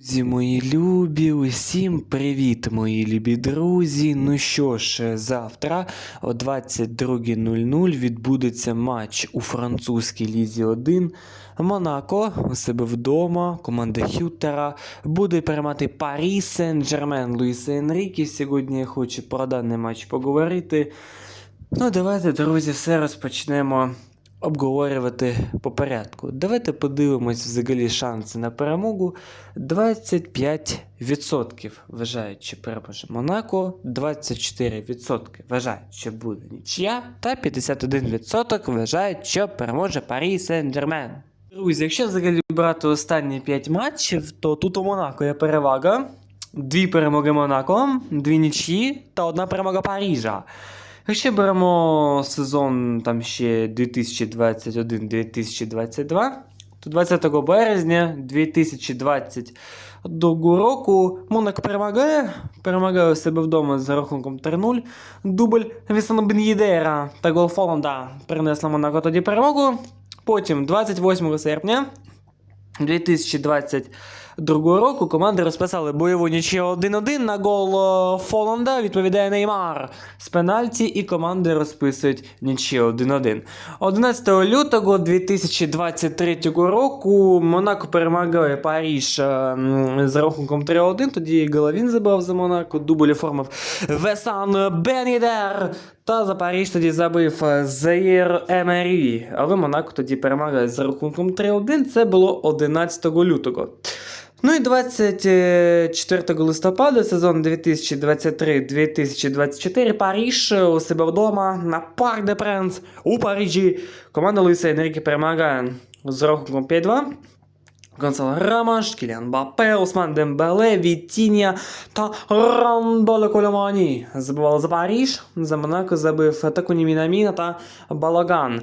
Друзі, мої любі, усім привіт, мої любі друзі. Ну що ж, завтра о 22.00 відбудеться матч у французькій лізі 1. Монако у себе вдома, команда Хютера буде переймати Парі Сен-Жермен Луїса Енрікі. Сьогодні я хочу про даний матч поговорити. Ну, давайте, друзі, все розпочнемо обговорювати по порядку. Давайте подивимось взагалі шанси на перемогу. 25% вважають, що переможе Монако, 24% вважають, що буде нічия, та 51% вважають, що переможе Парі Сен-Жермен. Друзі, якщо взагалі брати останні 5 матчів, то тут у Монако є перевага. Дві перемоги Монако, дві нічі та одна перемога Парижа. Якщо беремо сезон там ще 2021-2022, то 20 березня 2022 року Монако перемагає, перемагає у себе вдома з рахунком 3-0. Дубль Вісана Бен'єдера та гол Фоланда принесла Монако тоді перемогу. Потім 28 серпня 2022 року команди розписали бойову нічию 1-1 на гол е, Фоланда. Відповідає Неймар з пенальті, і команди розписують нічию 1-1. 11 лютого 2023 року Монако перемагає Паріж е, м, з рахунком 3-1. Тоді Головін забив за Монако, дубль оформив Весан Бенідер. Та за Паріж тоді забив е, Заїр Емері. Але Монако тоді перемагає за рахунком 3-1. Це було 11 лютого. Ну і 24 листопада, сезон 2023-2024, Паріж у себе вдома на Парк де Пренс у Парижі. Команда Луїса Енріки перемагає з рахунком 5-2. Гонсало Рамаш, Кіліан Бапе, Осман Дембеле, Вітіння та Рандоле Коломані. Забивали за Паріж, за Монако забив Такуні Мінаміна та Балаган.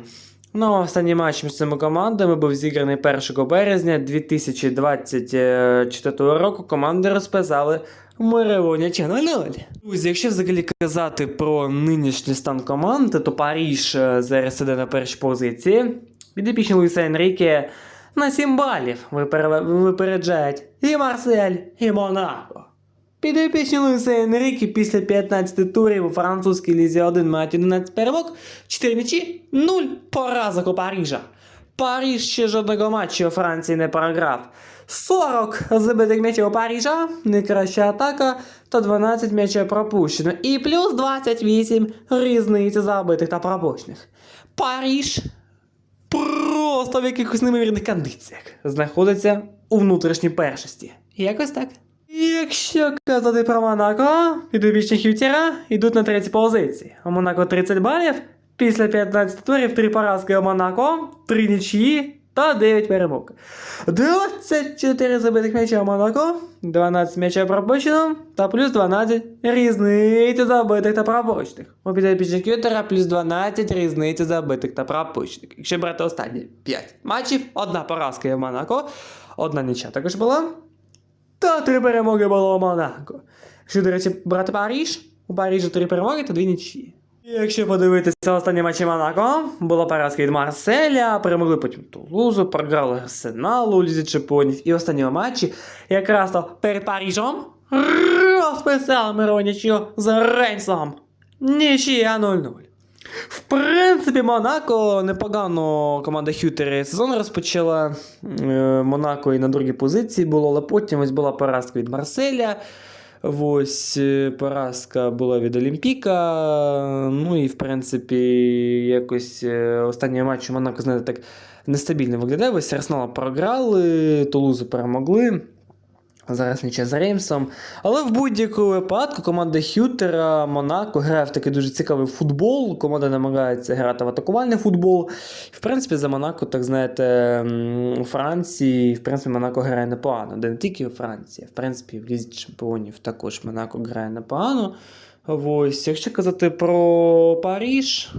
Ну, останній матч між цими командами був зіграний 1 березня 2024 року. Команди розписали мирову нічу 0-0. Друзі, якщо взагалі казати про нинішній стан команди, то Паріж е, зараз іде на першій позиції. Підопічні Луїса Енріке на 7 балів випере- випереджають і Марсель, і Монако. Підопічні Луїса Енріке після 15 турів у французькій лізі 1 мають 11 перемог, 4 м'ячі, 0 поразок у Парижа. Париж ще жодного матчу у Франції не програв. 40 забитих м'ячів у Парижа, найкраща атака та 12 м'ячів пропущено. І плюс 28 різниці забитих та пропущених. Париж просто в якихось неймовірних кондиціях знаходиться у внутрішній першості. Якось так. Якщо казати про Монако, підопічні Хютера йдуть на третій позиції. У Монако 30 балів, після 15 турів 3 поразки у Монако, 3 нічиї та 9 перемог. 24 забитих м'яча у Монако, 12 м'ячів пропущено та плюс 12 різниці забитих та пропущених. У підопічних Хютера плюс 12 різниці забитих та пропущених. Якщо брати останні 5 матчів, одна поразка в Монако, одна нічия також була. Та три перемоги було у Монако. Якщо, до речі, брати Паріж, у Парижі три перемоги та дві нічі. Якщо подивитися останні матчі Монако, була поразка від Марселя, перемогли потім Тулузу, програли Арсеналу Лізі Чемпіонів. І останні матчі, якраз то перед Парижем, розписали мирову з Рейнсом. Нічия 0-0. В принципі, Монако непогано команда Хютери сезон розпочала. Е, Монако і на другій позиції було, але потім ось була поразка від Марселя. Ось е, поразка була від Олімпіка. Ну і в принципі, якось е, останній матч Монако, знаєте, так нестабільно виглядає. Ось Арсенал програли, Тулузу перемогли. Зараз нічия з Реймсом. Але в будь-якому випадку команда Хютера Монако грає в такий дуже цікавий футбол. Команда намагається грати в атакувальний футбол. В принципі, за Монако, так знаєте, у Франції, в принципі, Монако грає непогано. Де не тільки у Франції, в принципі, в Лізі Чемпіонів також Монако грає непогано. Ось, якщо казати про Паріж.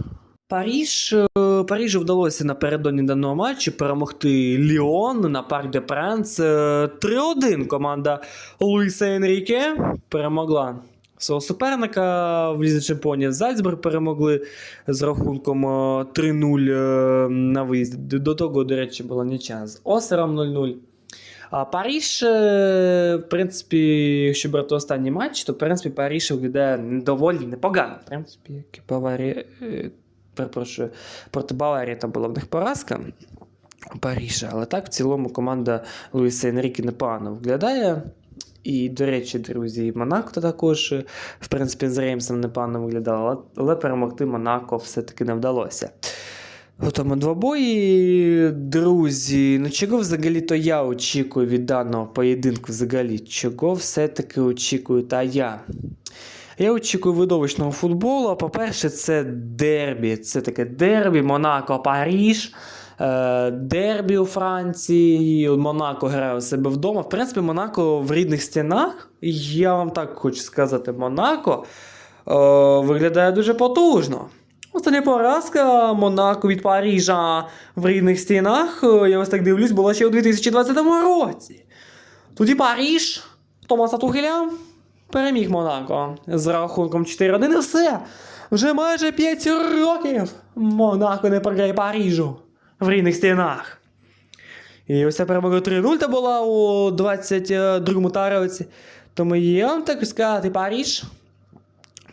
Паріж, е, Парижу вдалося напередодні даного матчу перемогти Ліон на Парк де Пранс. Е, 3-1 команда Луїса Енріке перемогла свого суперника в Лізі Чемпіонів. Зальцбург перемогли з рахунком е, 3-0 е, на виїзді. До того, до речі, була нічия з Осером 0-0. А Паріж, е, в принципі, якщо брати останній матч, то в принципі Паріж виглядає доволі непогано. В принципі, як і Баварія. Перепрошую, проти Баварії там була в них поразка у Парижа, але так в цілому команда Луїса Енріки непогано виглядає. І, до речі, друзі, Монако також, в принципі, з Реймсом непогано виглядало, але- перемогти Монако все-таки не вдалося. У тому двобої, друзі, ну чого взагалі то я очікую від даного поєдинку взагалі? Чого все-таки очікую та я? Я очікую видовищного футболу. По-перше, це дербі. Це таке дербі, Монако, Паріж. Е, Дербі у Франції, Монако грає у себе вдома. В принципі, Монако в рідних стінах. Я вам так хочу сказати, Монако е, виглядає дуже потужно. Остання поразка Монако від Парижа в рідних стінах. е, Я ось так дивлюсь, була ще у 2020 році. Тоді Париж Томаса Тухеля переміг Монако з рахунком 4-1 і все. Вже майже 5 років Монако не програє Парижу в рідних стінах. І ось перемога 3-0 та була у 22-му році. Тому я вам так сказати, Париж.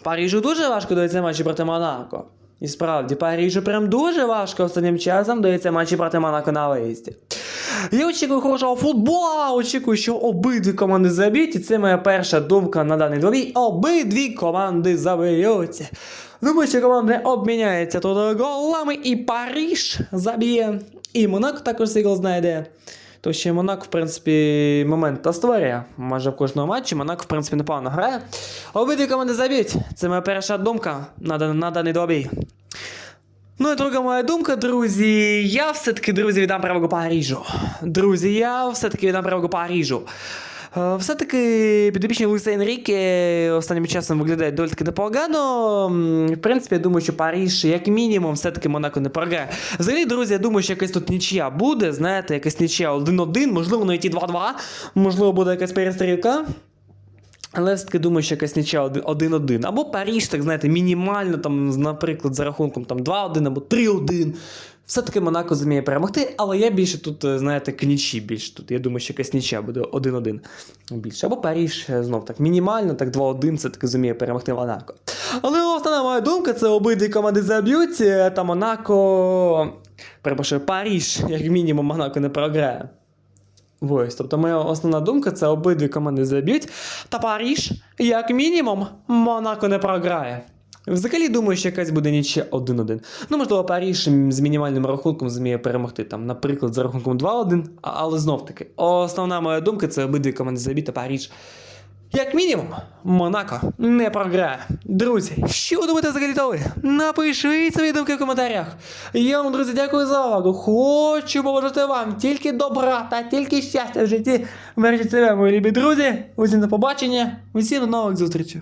Парижу дуже важко дається матчі проти Монако. І справді, Парижу прям дуже важко останнім часом дається матчі проти Монако на виїзді. Я очікую хорошого футбола, очікую, що обидві команди заб'ють, і це моя перша думка на даний двобій. Обидві команди заб'ються. Думаю, що команди обміняються тут голами, і Париж заб'є. І Монако також гол знайде. То ще Монако, в принципі, момент та створює. Майже в кожному матчі Монако, в принципі, непогано грає. Обидві команди заб'ють. Це моя перша думка на, на даний добій. Ну і друга моя думка, друзі. Я все-таки, друзі, віддам перевагу Парижу. Друзі, я все-таки віддам перевагу Парижу. Е, Все-таки підопічні Луїса Енріке останнім часом виглядає доволі таки непогано. В принципі, я думаю, що Париж, як мінімум, все-таки Монако не програє. Взагалі, друзі, я думаю, що якась тут нічия буде, знаєте, якась нічия 1-1, можливо, навіть і 2-2, можливо, буде якась перестрілка. Але я все-таки думаю, що якась нічия 1-1. Або Паріж, так знаєте, мінімально, там, наприклад, за рахунком там, 2-1 або 3-1. Все-таки Монако зуміє перемогти, але я більше тут, е, знаєте, к нічі більше тут. Я думаю, що якась нічия буде 1-1 більше. Або Паріж, е, знов так, мінімально, так 2-1 все-таки зуміє перемогти Монако. Але основна моя думка, це обидві команди заб'ють, е, та Монако. Перепрошую, Паріж, як мінімум, Монако не програє. Ось, тобто моя основна думка це обидві команди заб'ють, та Паріж, як мінімум, Монако не програє. Взагалі думаю, що якась буде нічия 1-1. Ну, можливо, Паріж з мінімальним рахунком зміє перемогти, там, наприклад, за рахунком 2-1, але знов таки, основна моя думка це обидві команди заб'ють, та Паріж. Як мінімум, Монако не програє. Друзі, що ви думаєте за то? Напишіть свої думки в коментарях. Я вам, друзі, дякую за увагу. Хочу побажати вам тільки добра та тільки щастя в житті. Бережіть себе, мої любі друзі. Усім до побачення. Усім до нових зустрічей.